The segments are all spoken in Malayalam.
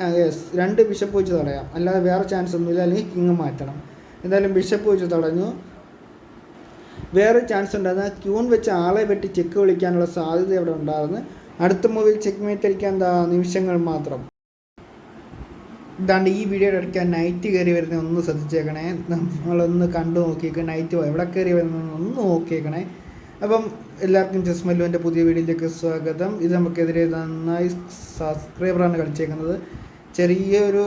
യെസ് രണ്ട് ബിഷപ്പ് വെച്ച് തടയാം. അല്ലാതെ വേറെ ചാൻസ് ഒന്നുമില്ല. അല്ലെങ്കിൽ കിങ് മാറ്റണം. എന്തായാലും ബിഷപ്പ് വെച്ച് തടഞ്ഞു. വേറെ ചാൻസ് ഉണ്ടായിരുന്ന ക്യൂൺ വെച്ച് ആളെ വെട്ടി ചെക്ക് വിളിക്കാനുള്ള സാധ്യത ഇവിടെ ഉണ്ടായിരുന്നു. അടുത്ത മൂവിൽ ചെക്ക് മേറ്റ് അടിക്കാൻ എന്താ നിമിഷങ്ങൾ മാത്രം. ഇതാണ്ട് ഈ വീഡിയോ എടുക്കാൻ നൈറ്റ് കയറി വരുന്ന ഒന്ന് ശ്രദ്ധിച്ചേക്കണേ. നമ്മളൊന്ന് കണ്ടു നോക്കിയേക്ക്. നൈറ്റ് എവിടെ കയറി വരുന്ന ഒന്ന് നോക്കിയേക്കണേ. അപ്പം എല്ലാവർക്കും ജസ്മല്ലുവിന്റെ പുതിയ വീഡിയോയിലേക്ക് സ്വാഗതം. ഇത് നമുക്കെതിരെ നന്നായി സബ്സ്ക്രൈബറാണ് കളിച്ചേക്കുന്നത്. ചെറിയൊരു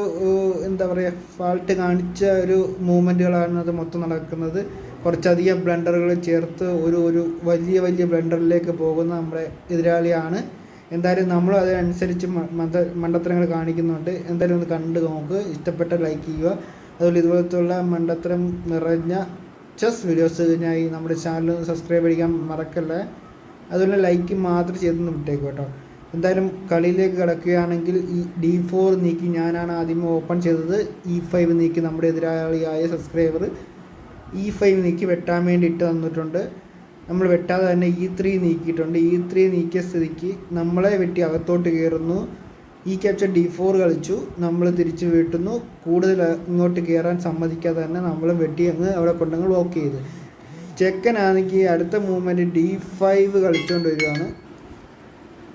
എന്താ പറയുക ഫാൾട്ട് കാണിച്ച ഒരു മൂവ്മെന്റുകളാണ് അത് മൊത്തം നടക്കുന്നത്. കുറച്ചധികം ബ്ലണ്ടറുകൾ ചേർത്ത് ഒരു ഒരു വലിയ വലിയ ബ്ലണ്ടറിലേക്ക് പോകുന്ന നമ്മുടെ എതിരാളിയാണ്. എന്തായാലും നമ്മൾ അതിനനുസരിച്ച് മന്ത മണ്ടത്തരങ്ങൾ കാണിക്കുന്നുണ്ട്. എന്തായാലും ഒന്ന് കണ്ട് നോക്ക്. ഇഷ്ടപ്പെട്ട ലൈക്ക് ചെയ്യുക. അതുപോലെ ഇതുപോലത്തുള്ള മണ്ടത്തരം നിറഞ്ഞ ചെസ് വീഡിയോസിനായി നമ്മുടെ ചാനൽ സബ്സ്ക്രൈബ് ചെയ്യാൻ മറക്കല്ലേ. അതുപോലെ ലൈക്ക് മാത്രം ചെയ്തൊന്ന് വിട്ടേക്കും കേട്ടോ. എന്തായാലും കളിയിലേക്ക് കിടക്കുകയാണെങ്കിൽ ഈ ഡി ഫോർ നീക്കി ഞാനാണ് ആദ്യം ഓപ്പൺ ചെയ്തത്. ഇ ഫൈവ് നീക്കി നമ്മുടെ എതിരാളിയായ സബ്സ്ക്രൈബർ ഇ ഫൈവ് നീക്കി വെട്ടാൻ വേണ്ടി ഇട്ട് തന്നിട്ടുണ്ട്. നമ്മൾ വെട്ടാതെ തന്നെ ഇ ത്രീ നീക്കിയിട്ടുണ്ട്. ഇ ത്രീ നീക്കിയ സ്ഥിതിക്ക് നമ്മളെ വെട്ടി അകത്തോട്ട് കയറുന്നു. ഈ ക്യാപ്ചർ ഡി ഫോർ കളിച്ചു. നമ്മൾ തിരിച്ച് വീട്ടുന്നു. കൂടുതൽ ഇങ്ങോട്ട് കയറാൻ സമ്മതിക്കാതെ തന്നെ നമ്മൾ വെട്ടി അങ്ങ് അവിടെ കൊണ്ടങ്ങ് ബ്ലോക്ക് ചെയ്ത്. ചെക്കനാണെങ്കിൽ അടുത്ത മൂവ്മെന്റ് ഡി ഫൈവ് കളിച്ചുകൊണ്ട് വരികയാണ്.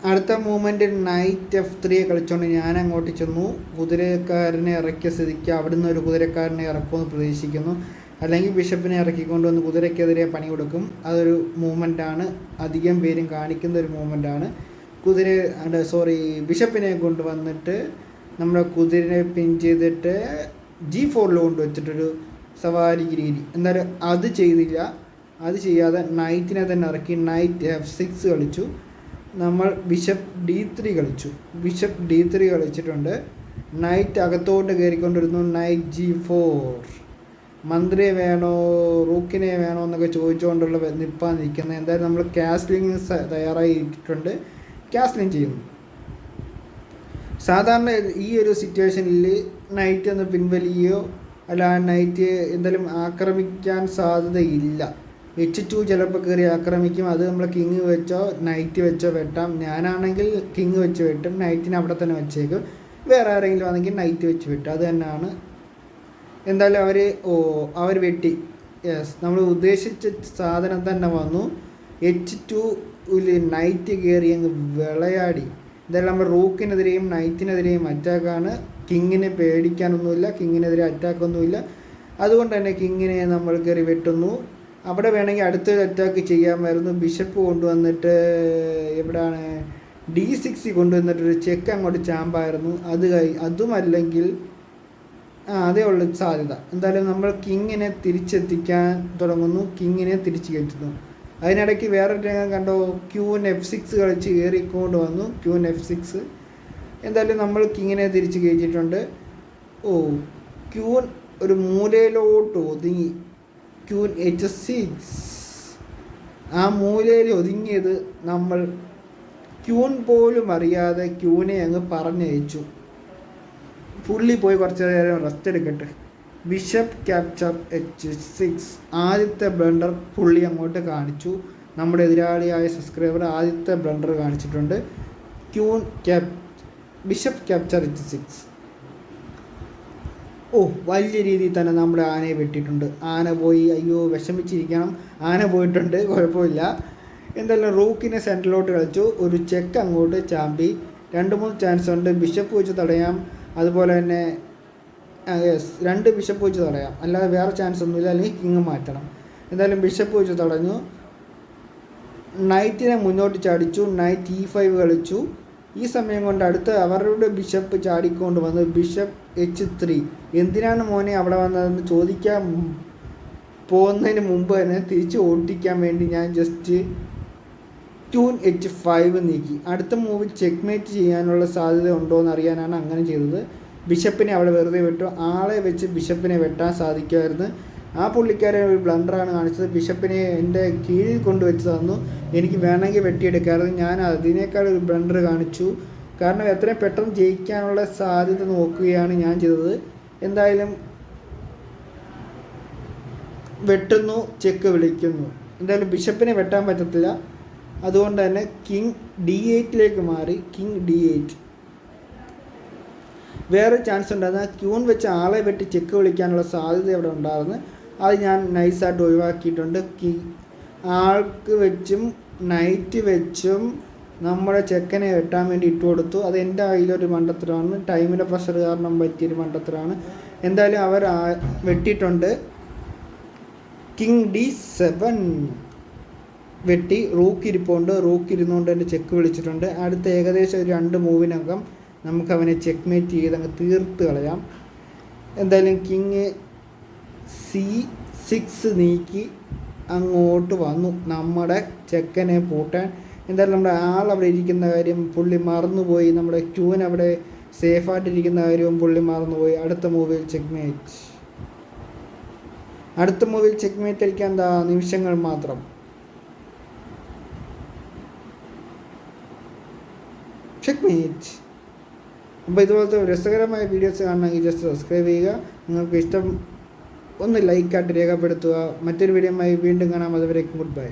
അടുത്ത മൂമെന്റ് നൈറ്റ് എഫ് ത്രീ കളിച്ചുകൊണ്ട് ഞാൻ അങ്ങോട്ട് ചെന്നു. കുതിരക്കാരനെ ഇറക്കിയ സ്ഥിതിക്ക് അവിടുന്ന് ഒരു കുതിരക്കാരനെ ഇറക്കുമെന്ന് പ്രതീക്ഷിക്കുന്നു. അല്ലെങ്കിൽ ബിഷപ്പിനെ ഇറക്കിക്കൊണ്ട് വന്ന് കുതിരയ്ക്കെതിരെ പണി കൊടുക്കും. അതൊരു മൂവ്മെന്റാണ് അധികം പേരും കാണിക്കുന്ന ഒരു മൂവ്മെന്റാണ് കുതിര സോറി ബിഷപ്പിനെ കൊണ്ടുവന്നിട്ട് നമ്മുടെ കുതിരനെ പിൻ ചെയ്തിട്ട് ജി ഫോറിൽ കൊണ്ടുവച്ചിട്ടൊരു സവാരി രീതി. എന്തായാലും അത് ചെയ്തില്ല. അത് ചെയ്യാതെ നൈറ്റിനെ തന്നെ ഇറക്കി നൈറ്റ് എഫ് സിക്സ് കളിച്ചു. നമ്മൾ ബിഷപ്പ് ഡി ത്രീ കളിച്ചു. ബിഷപ്പ് ഡി ത്രീ കളിച്ചിട്ടുണ്ട്. നൈറ്റ് അകത്തോട്ട് കയറിക്കൊണ്ടിരുന്നു. നൈറ്റ് ജി ഫോർ മന്ത്രിയെ വേണോ റൂക്കിനെ വേണോ എന്നൊക്കെ ചോദിച്ചുകൊണ്ടുള്ള നിപ്പാൻ നിൽക്കുന്നത്. എന്തായാലും നമ്മൾ കാസ്ലിംഗ് തയ്യാറായിട്ടുണ്ട്. കാസ്ലിംഗ് ചെയ്യുന്നു. സാധാരണ ഈ ഒരു സിറ്റുവേഷനിൽ നൈറ്റ് ഒന്ന് പിൻവലിയോ? അല്ല നൈറ്റ് എന്തായാലും ആക്രമിക്കാൻ സാധ്യതയില്ല. എച്ച് ടു ചിലപ്പോൾ കയറി ആക്രമിക്കും. അത് നമ്മൾ കിങ് വെച്ചോ നൈറ്റ് വെച്ചോ വെട്ടാം. ഞാനാണെങ്കിൽ കിങ് വെച്ച് വെട്ടും. നൈറ്റിനെ അവിടെ തന്നെ വെച്ചേക്കും. വേറെ ആരെങ്കിലും ആണെങ്കിൽ നൈറ്റ് വെച്ച് വെട്ടും. അത് തന്നെയാണ് എന്തായാലും അവർ ഓ അവർ വെട്ടി. യെസ് നമ്മൾ ഉദ്ദേശിച്ച സാധനം തന്നെ വന്നു. എച്ച് ടുവിൽ നൈറ്റ് കയറി അങ്ങ് വിളയാടി. എന്തായാലും നമ്മൾ റൂക്കിനെതിരെയും നൈറ്റിനെതിരെയും അറ്റാക്കാണ് കിങ്ങിനെ പേടിക്കാനൊന്നുമില്ല. കിങ്ങിനെതിരെ അറ്റാക്കൊന്നുമില്ല അതുകൊണ്ട് തന്നെ കിങ്ങിനെ നമ്മൾ കയറി വെട്ടുന്നു. അവിടെ വേണമെങ്കിൽ അടുത്തൊരു അറ്റാക്ക് ചെയ്യാമായിരുന്നു. ബിഷപ്പ് കൊണ്ടുവന്നിട്ട് എവിടെയാണ് ഡി സിക്സ് കൊണ്ടുവന്നിട്ടൊരു ചെക്ക് അങ്ങോട്ട് ചാമ്പായിരുന്നു. അത് കൈ അതുമല്ലെങ്കിൽ ആ അതേ ഉള്ള സാധ്യത. എന്തായാലും നമ്മൾ കിങ്ങിനെ തിരിച്ചെത്തിക്കാൻ തുടങ്ങുന്നു. കിങ്ങിനെ തിരിച്ചു കയറ്റുന്നു. അതിനിടയ്ക്ക് വേറൊരു രംഗം കണ്ടോ? ക്യൂൻ എഫ് സിക്സ് കളിച്ച് കയറിക്കൊണ്ട് വന്നു. ക്യൂൻ എഫ് സിക്സ് എന്തായാലും നമ്മൾ കിങ്ങിനെ തിരിച്ച് കയറ്റിയിട്ടുണ്ട്. ഓ ക്യൂൻ ഒരു മൂലയിലോട്ട് ഒതുങ്ങി. ക്യൂൻ എച്ച് സിക്സ് ആ മൂലയിൽ ഒതുങ്ങിയത് നമ്മൾ. ക്യൂൻ പോലും അറിയാതെ ക്യൂനെ അങ്ങ് പറഞ്ഞയച്ചു. പുള്ളി പോയി കുറച്ച് നേരം റെസ്റ്റ് എടുക്കട്ടെ. ബിഷപ്പ് ക്യാപ്ചർ എച്ച് സിക്സ് ആദ്യത്തെ ബ്ലണ്ടർ പുള്ളി അങ്ങോട്ട് കാണിച്ചു. നമ്മുടെ എതിരാളിയായ സബ്സ്ക്രൈബർ ആദ്യത്തെ ബ്ലണ്ടർ കാണിച്ചിട്ടുണ്ട്. Queen cap bishop capture H six ഓ വലിയ രീതിയിൽ തന്നെ നമ്മുടെ ആനയെ വെട്ടിയിട്ടുണ്ട്. ആന പോയി അയ്യോ വിഷമിച്ചിരിക്കണം. ആന പോയിട്ടുണ്ട് കുഴപ്പമില്ല. എന്തായാലും റൂക്കിനെ സെന്ററിലോട്ട് കളിച്ചു. ഒരു ചെക്ക് അങ്ങോട്ട് ചാമ്പി. രണ്ട് മൂന്ന് ചാൻസ് ഉണ്ട്. ബിഷപ്പ് വെച്ച് തടയാം. അതുപോലെ തന്നെ യെസ് രണ്ട് ബിഷപ്പ് വെച്ച് തടയാം. അല്ലാതെ വേറെ ചാൻസ് ഒന്നുമില്ല. അല്ലെങ്കിൽ കിങ് മാറ്റണം. എന്തായാലും ബിഷപ്പ് വെച്ച് തടഞ്ഞു. നൈറ്റിനെ മുന്നോട്ട് ചാടിച്ചു. നൈറ്റ് ഇ ഫൈവ് കളിച്ചു. ഈ സമയം കൊണ്ട് അടുത്ത് അവരുടെ ബിഷപ്പ് ചാടിക്കൊണ്ട് വന്ന് ബിഷപ്പ് എച്ച് ത്രീ. എന്തിനാണ് മോനെ അവിടെ വന്നതെന്ന് ചോദിക്കാൻ പോകുന്നതിന് മുമ്പ് തന്നെ തിരിച്ച് ഓട്ടിക്കാൻ വേണ്ടി ഞാൻ ജസ്റ്റ് ടൂൺ എച്ച് ഫൈവ് നീക്കി. അടുത്ത മൂവ് ചെക്ക്മേറ്റ് ചെയ്യാനുള്ള സാധ്യത ഉണ്ടോ എന്ന് അറിയാനാണ് അങ്ങനെ ചെയ്തത്. ബിഷപ്പിനെ അവിടെ വെറുതെ വിട്ടു. ആളെ വെച്ച് ബിഷപ്പിനെ വെട്ടാൻ സാധിക്കുമായിരുന്നു. ആ പുള്ളിക്കാരൻ ഒരു ബ്ലണ്ടറാണ് കാണിച്ചത്. ബിഷപ്പിനെ എന്റെ കീഴിൽ കൊണ്ടുവച്ച് തന്നു. എനിക്ക് വേണമെങ്കിൽ വെട്ടിയെടുക്കാമായിരുന്നു ഞാൻ അതിനേക്കാൾ ഒരു ബ്ലണ്ടർ കാണിച്ചു. കാരണം എത്രയും പെട്ടെന്ന് ജയിക്കാനുള്ള സാധ്യത നോക്കുകയാണ് ഞാൻ ചെയ്തത്. എന്തായാലും വെട്ടുന്നു ചെക്ക് വിളിക്കുന്നു. എന്തായാലും ബിഷപ്പിനെ വെട്ടാൻ പറ്റത്തില്ല. അതുകൊണ്ട് തന്നെ കിങ് ഡി എയ്റ്റിലേക്ക് മാറി. King D eight. വേറെ ചാൻസ് ഉണ്ടായിരുന്നു. ക്യൂൺ വെച്ച് ആളെ വെട്ടി ചെക്ക് വിളിക്കാനുള്ള സാധ്യത ഇവിടെ ഉണ്ടായിരുന്നു. അത് ഞാൻ നൈസായിട്ട് ഒഴിവാക്കിയിട്ടുണ്ട്. കി ആൾക്ക് വെച്ചും നൈറ്റ് വെച്ചും നമ്മുടെ ചെക്കനെ വെട്ടാൻ വേണ്ടി ഇട്ട് കൊടുത്തു. അത് എന്റെ കയ്യിലൊരു മണ്ടത്തരമാണ്. ടൈമിന്റെ പ്രഷർ കാരണം പറ്റിയൊരു മണ്ടത്തരമാണ്. എന്തായാലും അവർ വെട്ടിയിട്ടുണ്ട്. കിങ് ഡി സെവൻ വെട്ടി റൂക്ക് ഇരിപ്പുണ്ട്. റൂക്ക് ഇരുന്നുകൊണ്ട് എന്റെ ചെക്ക് വിളിച്ചിട്ടുണ്ട്. അടുത്ത ഏകദേശം ഒരു രണ്ട് മൂവിനകം നമുക്ക് അവനെ ചെക്ക് മേറ്റ് ചെയ്ത് അങ്ങ് തീർത്ത് കളയാം. എന്തായാലും കിങ് സി സിക്സ് നീക്കി അങ്ങോട്ട് വന്നു. നമ്മുടെ ചെക്കനെ പൂട്ടാൻ. എന്തായാലും നമ്മുടെ ആൾ അവിടെ ഇരിക്കുന്ന കാര്യം പുള്ളി മറന്നുപോയി. നമ്മുടെ ക്യൂൻ അവിടെ സേഫായിട്ടിരിക്കുന്ന കാര്യവും പുള്ളി മറന്നുപോയി. അടുത്ത മൂവിൽ ചെക്ക് മേറ്റ് അടുത്ത മൂവിൽ ചെക്ക് മേറ്റ് അടിക്കാൻ എന്താ? നിമിഷങ്ങൾ മാത്രം. ചെക്ക് മേറ്റ് അപ്പോൾ ഇതുപോലത്തെ രസകരമായ വീഡിയോസ് കാണണമെങ്കിൽ ജസ്റ്റ് സബ്സ്ക്രൈബ് ചെയ്യുക. നിങ്ങൾക്ക് ഇഷ്ടം ഒന്ന് ലൈക്കായിട്ട് രേഖപ്പെടുത്തുക. മറ്റൊരു വീഡിയോയുമായി വീണ്ടും കാണാം. അതുവരേക്കും ഗുഡ് ബൈ